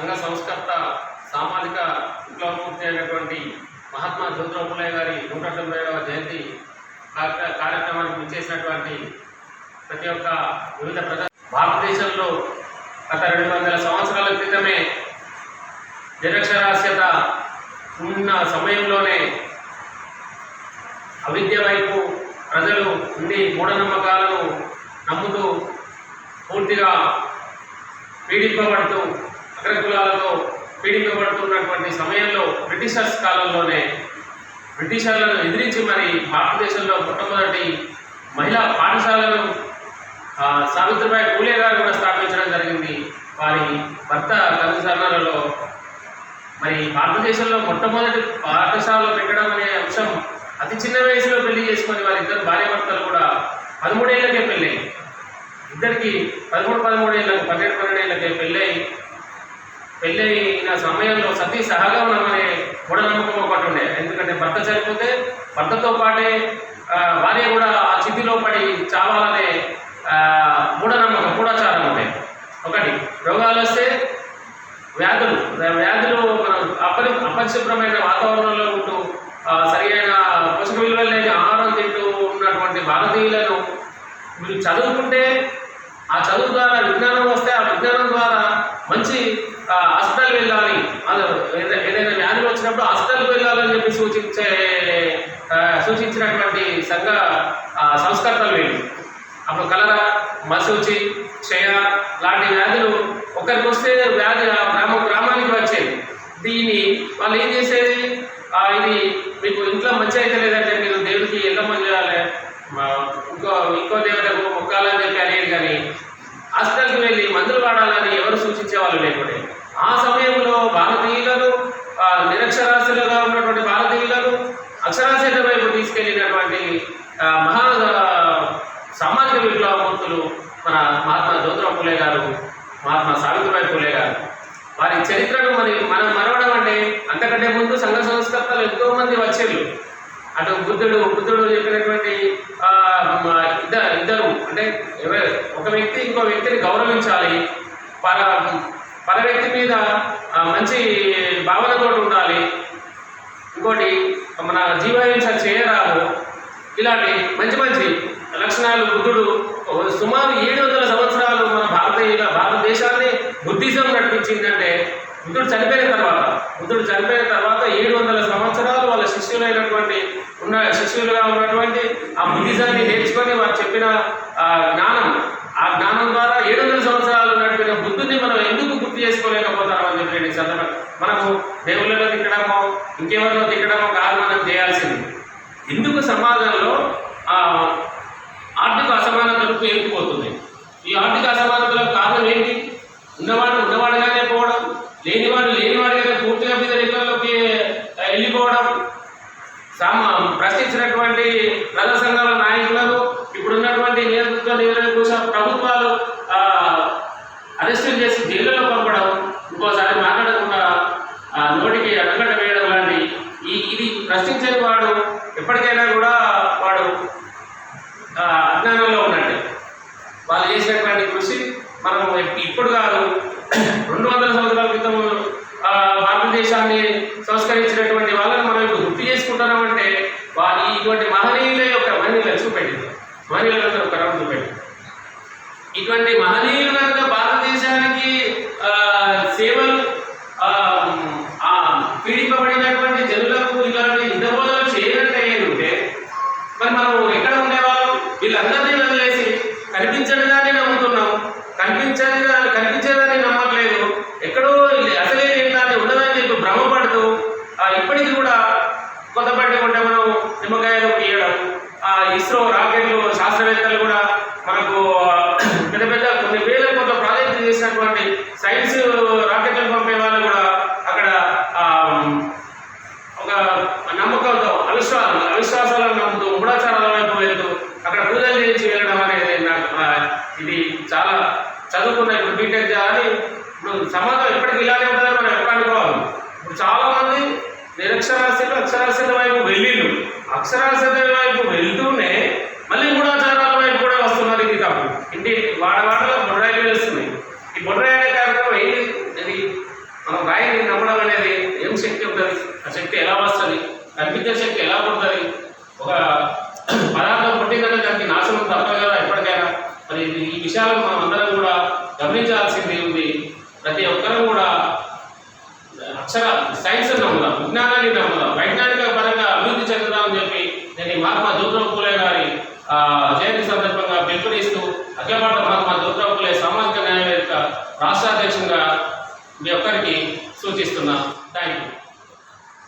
సంఘ సంస్కర్త సామాజిక విప్లవమూర్తి అయినటువంటి మహాత్మా జ్యోతిరావు గారి నూట తొంభై ఏడవ జయంతి కార్యక్రమానికి విచ్చేసినటువంటి ప్రతి ఒక్క వివిధ ప్రజా భారతదేశంలో గత రెండు వందల సంవత్సరాల క్రితమే నిరక్షరాస్యత ఉన్న సమయంలోనే అవిద్య వైపు ప్రజలు ఉండి మూఢనమ్మకాలను నమ్ముతూ పూర్తిగా పీడింపబడుతూ అగ్రకులాలతో పీడింపబడుతున్నటువంటి సమయంలో బ్రిటిషర్స్ కాలంలోనే బ్రిటిషర్లను ఎదిరించి మరి భారతదేశంలో మొట్టమొదటి మహిళా పాఠశాలను సావిత్రిబాయి పూలే గారు కూడా స్థాపించడం జరిగింది. వారి భర్త కవిసరణలలో మరి భారతదేశంలో మొట్టమొదటి పాఠశాలలో పెట్టడం అనే అంశం అతి చిన్న వయసులో పెళ్ళి చేసుకుని వారి ఇద్దరు భార్యాభర్తలు కూడా పదమూడేళ్ళకే పెళ్ళి. ఇద్దరికి పదమూడు పదమూడేళ్ళకి పన్నెండు పన్నెండేళ్ళకే పెళ్ళై. పెళ్ళైన సమయంలో సతీ సహగమనం అనే మూఢనమ్మకం ఒకటి ఉండే. ఎందుకంటే భర్త చనిపోతే భర్తతో పాటే భార్య కూడా ఆ చితిలో పడి చావాలనే మూఢనమ్మకం మూఢాచారం ఉండే. ఒకటి రోగాలు వస్తే వ్యాధులు. వ్యాధులు మనం అపరి అపరిశుభ్రమైన వాతావరణంలో ఉంటూ సరియైన పోషక విలువలు లేని ఆహారం తింటూ ఉన్నటువంటి భారతీయులను మీరు చదువుకుంటే ఆ చదువు ద్వారా విజ్ఞానం వస్తే ఆ విజ్ఞానం ద్వారా మంచి హాస్పిటల్ వెళ్ళాలి. ఏదైనా వ్యాధులు వచ్చినప్పుడు హాస్పిటల్కి వెళ్ళాలని చెప్పి సూచించే సూచించినటువంటి సంఘ సంస్కర్తలు వీళ్ళు. అప్పుడు కలరా మసూచి క్షయ లాంటి వ్యాధులు ఒకరికి వస్తే వ్యాధి ఆ గ్రామ గ్రామానికి వచ్చేది దీన్ని వాళ్ళు ఏం చేసేది? ఇది మీకు ఇంట్లో మంచి అయితే లేదంటే మీరు దేవుడికి ఎల్లమ్మని చేయాలి? ఇంకో ఇంకో దేవతకు మొక్కాలని చెప్పి అనేది కానీ హాస్పిటల్కి వెళ్ళి మందులు వాడాలని ఎవరు సూచించే వాళ్ళు లేకుండే ఆ సమయంలో భారతీయులను నిరక్షరాస్యులుగా ఉన్నటువంటి భారతీయులను అక్షరాస్యత వైపు తీసుకెళ్ళినటువంటి మహా సామాజిక విప్లవమూర్తులు మన మహాత్మా జ్యోతిరావు పులే గారు మహాత్మా సావిత్రిబాయి పులే గారు. వారి చరిత్రను మరి మనం మరవడం అంటే అంతకంటే ముందు సంఘ సంస్కర్తలు ఎంతో మంది వచ్చేళ్ళు అటు బుద్ధుడు బుద్ధుడు చెప్పినటువంటి ఇద్దరు ఇద్దరు అంటే ఒక వ్యక్తి ఇంకో వ్యక్తిని గౌరవించాలి. పర వ్యక్తి మీద మంచి భావనతో ఉండాలి. ఇంకోటి మన జీవహింస చేయరాదు. ఇలాంటి మంచి మంచి లక్షణాలు బుద్ధుడు సుమారు ఏడు వందల సంవత్సరాలు మన భారతీయ భారతదేశాన్ని బుద్ధిజం నడిపించిందంటే బుద్ధుడు చనిపోయిన తర్వాత బుద్ధుడు చనిపోయిన తర్వాత ఏడు వందల సంవత్సరాలు వాళ్ళ శిష్యులైనటువంటి ఉన్న శిష్యులుగా ఉన్నటువంటి ఆ బుద్ధిజాన్ని నేర్చుకొని వారు చెప్పిన ఆ జ్ఞానం ఆ జ్ఞానం ద్వారా ఏడు వందల సంవత్సరాలు నడిపిన బుద్ధుని మనం ఎందుకు అని చెప్పి ఈ సందర్భం మనము దేవుళ్ళలో తిట్టడమో ఇంకెవరిలో తిట్టడమో కాదు మనం చేయాల్సింది. ఎందుకు సమాజంలో ఆర్థిక అసమానతలు పేరుకుపోతున్నాయి ఈ ఆర్థిక అసమానతలకు కారణం ఏంటి? ఉన్నవాడు ఉన్నవాడుగానే పోవడం లేనివాడు లేనివాడుగానే పూర్తిగా మీద రేఖల్లోకి వెళ్ళిపోవడం. సమ ప్రశ్నించినటువంటి ప్రజా సంఘాల నాయకులను ఇప్పుడున్నటువంటి నివారణ కోసం ప్రభుత్వాలు అరెస్టులు చేసి జైలులో పంపడం ఇంకోసారి మాట్లాడకుండా ఆ, నోటికి అడగట వేయడం లాంటి ఈ ఇది ప్రశ్నించని వాడు ఎప్పటికైనా కూడా వాడు ఆ, అజ్ఞానంలో ఉన్నట్టే. వాళ్ళు చేసినటువంటి కృషి మనం ఇప్పుడు కాదు రెండు వందల సంవత్సరాల క్రితం భారతదేశాన్ని సంస్కరించినటువంటి వాళ్ళని మనం ఇప్పుడు గుర్తు చేసుకుంటున్నామంటే వారి ఇటువంటి మహనీయుల యొక్క మహిళలు చూపెట్టింది. మహనీయులందరూ ఒక రౌండ్ చూపెట్టింది. ఇటువంటి మహనీయులు కనుక భారతదేశానికి ఆ, సేవలు మనం నిమ్మకాయలు తీయడం ఆ ఇస్రో రాకెట్లు శాస్త్రవేత్తలు కూడా మనకు పెద్ద పెద్ద కొన్ని వేల కొంత ప్రాజెక్టులు చేసినటువంటి సైన్స్ రాకెట్లు పంపే వాళ్ళు కూడా అక్కడ ఒక నమ్మకంతో అవిశ్వాసం అవిశ్వాసాలను నమ్ముతూ మూఢాచారాల వైపు వెళ్తూ అక్కడ పూజలు చేయించి వెళ్ళడం అనేది నాకు ఇది చాలా చదువుకున్న ఇప్పుడు బీటెక్ చేయాలి ఇప్పుడు సమాజం ఎప్పటికీ ఇలానే ఉంటుందని మనం ఎప్పుడు అనుకోవాలి. ఇప్పుడు చాలా నిరక్షరాస్యలు అక్షరాస్యత వైపు వెళ్ళిండు అక్షరాస్యత వైపు వెళ్తూనే మళ్ళీ గూఢాచారాల వైపు కూడా వస్తున్నారు ఇది కాదు ఇంటి వాడవాడలో బొడ్రాయిలు వేస్తున్నాయి ఈ బొడ్రాయి అనే కార్యక్రమం ఏంటి అది మనం రాయిని నమ్మడం అనేది ఏం శక్తి ఉంటుంది? ఆ శక్తి ఎలా వస్తుంది? కనిపించే శక్తి ఎలా ఉంటుంది? ఒక పదార్థం పుట్టిందంటే దానికి నాశనం తప్పదు కదా ఎప్పటికైనా? మరి ఈ విషయాలు మనం అందరం కూడా గమనించాల్సింది ఉంది. ప్రతి ఒక్కరూ కూడా అక్షర సైన్స్ నమ్ముదాం. విజ్ఞానాన్ని నమ్ముదాం. వైజ్ఞానిక పరంగా అభివృద్ధి చెందుదామని చెప్పి నేను మహాత్మా జ్యోతిరావు పూలే గారి జయంతి సందర్భంగా పిలుపునిస్తూ అఖిలపాట మహాత్మా జ్యోతిరావు పూలే సామాజిక న్యాయ వేదిక రాష్ట్ర అధ్యక్షునిగా మీ ఒక్కరికి సూచిస్తున్నాను థ్యాంక్ యూ